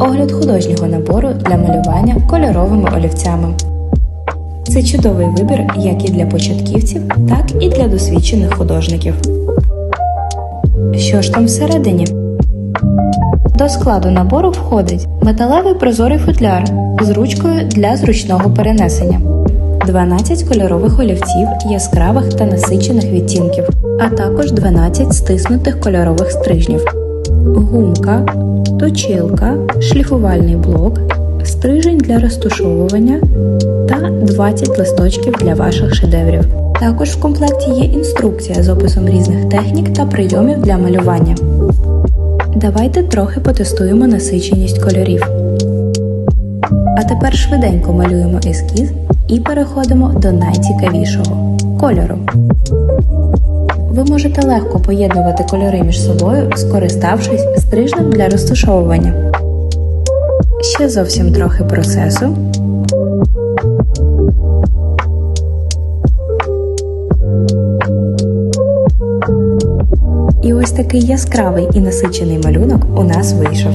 Огляд художнього набору для малювання кольоровими олівцями. Це чудовий вибір як і для початківців, так і для досвідчених художників. Що ж там всередині? До складу набору входить металевий прозорий футляр з ручкою для зручного перенесення, 12 кольорових олівців яскравих та насичених відтінків, а також 12 стиснутих кольорових стрижнів, гумка, точилка, шліфувальний блок, стрижень для розтушовування та 20 листочків для ваших шедеврів. Також в комплекті є інструкція з описом різних технік та прийомів для малювання. Давайте трохи потестуємо насиченість кольорів. А тепер швиденько малюємо ескіз і переходимо до найцікавішого кольору. Ви можете легко поєднувати кольори між собою, скориставшись стрижнем для розташовування. Ще зовсім трохи процесу. І ось такий яскравий і насичений малюнок у нас вийшов.